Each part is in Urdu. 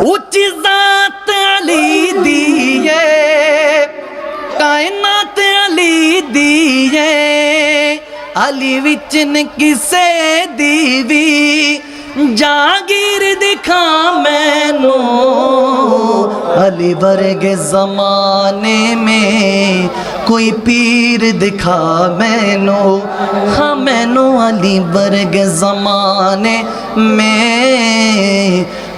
اونچی ذات علی دیے کائنات علی دیے علی وچن کسے دیوی جاگیر دکھا میں علی ورگ زمانے میں کوئی پیر دکھا مینو ہاں میں علی ورگ زمانے میں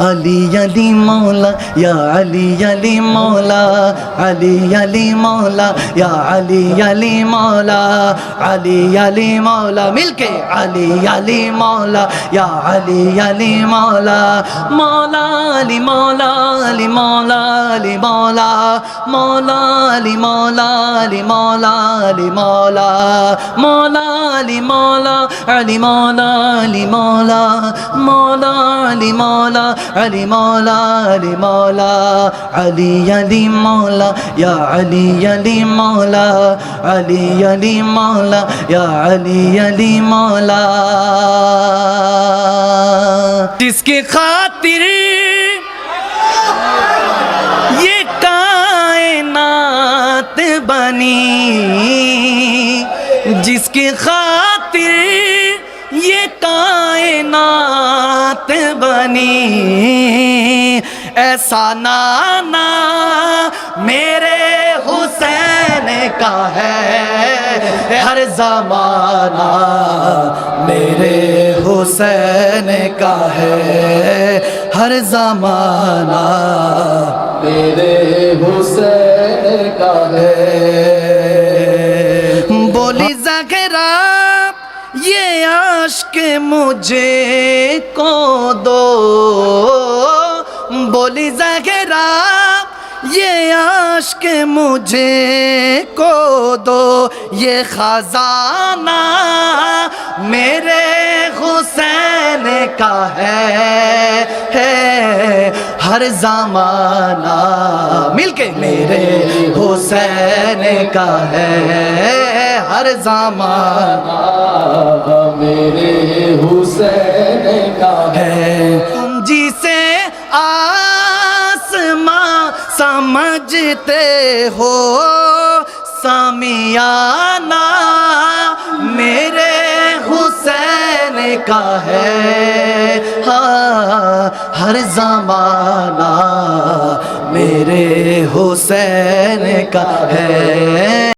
আলী আলী মৌলা ইয়া আলী আলী মৌলা আলী আলী মৌলা ইয়া আলী আলী মৌলা আলী আলী মৌলা মিলকে আলী আলী মৌলা ইয়া আলী আলী মৌলা মৌলা আলী মৌলা আলী মৌলা আলী মৌলা মৌলা আলী মৌলা আলী মৌলা আলী মৌলা মৌলা আলী মৌলা আলী মৌলা আলী মৌলা মৌলা আলী মৌলা علی مولا علی مولا، علی علی مولا، یا علی علی مولا، علی علی مولا، یا علی علی مولا۔ جس کی خاطر؟ یہ کائنات بنی۔ جس کی خاطر؟ یہ کائنات بنی۔ ایسا نانا میرے حسین کا ہے۔ ہر زمانہ میرے حسین کا ہے۔ ہر زمانہ میرے حسین کا ہے۔ کہ مجھے کو دو۔ بولی زہرا یہ کے مجھے کو دو۔ یہ خزانہ میرے حسین کا ہے, ہے۔ ہر زمانہ مل کے میرے حسین کا ہے۔ ہر زمانہ میرے حسین کا ہے۔ جسے آسمان سمجھتے ہو، سامیانہ میرے حسین کا ہے۔ ہاں، ہر زمانہ میرے حسین کا ہے۔